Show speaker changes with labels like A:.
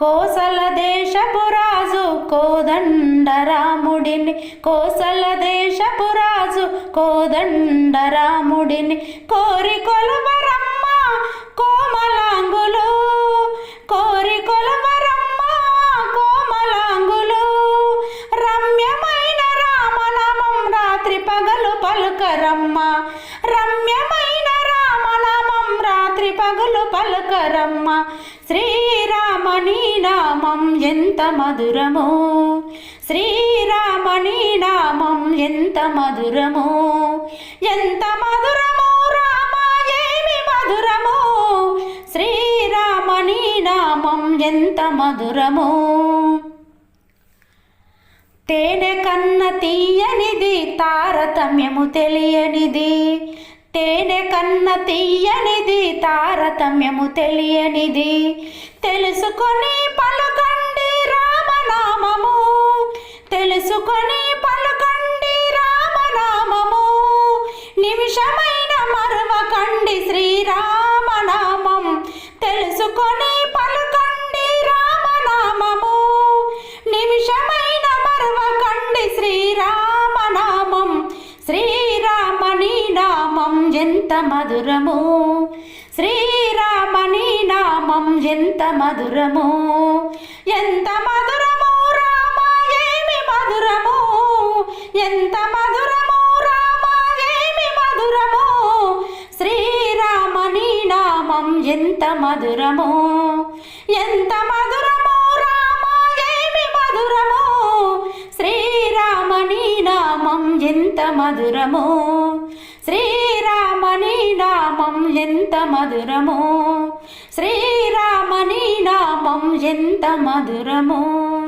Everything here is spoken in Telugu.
A: కోసల దేశపు రాజు కోదండరాముడిని కోసల దేశపు రాజు కోదండరాముడిని కోరి కొలవరమ్మ కోమలాంగులు కోరి కొలవరమ్మ కోమలాంగులు. రమ్యమైన రామనామం రాత్రి పగలు పలుకరమ్మ రమ్యమైన రామనామం రాత్రి పగలు పలుకరమ్మ. నామం ఎంత మధురమో? శ్రీరామని నామం ఎంత మధురమో? ఎంత మధురమో రామ ఏమి మధురమో? శ్రీరామని నామం ఎంత మధురమో? తేనె కన్న తీయనిది తారతమ్యము తెలియనిది. తేనె కన్న తీయనిది తారతమ్యము తెలియనిది. తెలుసుకొని పలుకండి రామనామము. తెలుసుకొని పలుకండి రామనామము. నిమిషమైన మరవకండి శ్రీరామనామం. తెలుసుకొని పలుకండి రామనామము. నిమిషమైన మరవకండి శ్రీరామనామం. శ్రీ ఎంత మధురము. శ్రీరామని నామం ఎంత మధురము. ఎంత మధురము రామ ఏమి మధురము. ఎంత మధురము రామ ఏమి మధురము. శ్రీరామని నామం ఎంత మధురము. ఎంత మధురము రామ ఏమి మధురము. శ్రీరామని నామం ఎంత మధురము. శ్రీరామని నామం ఎంత మధురము. శ్రీరామని నామం ఎంత మధురము.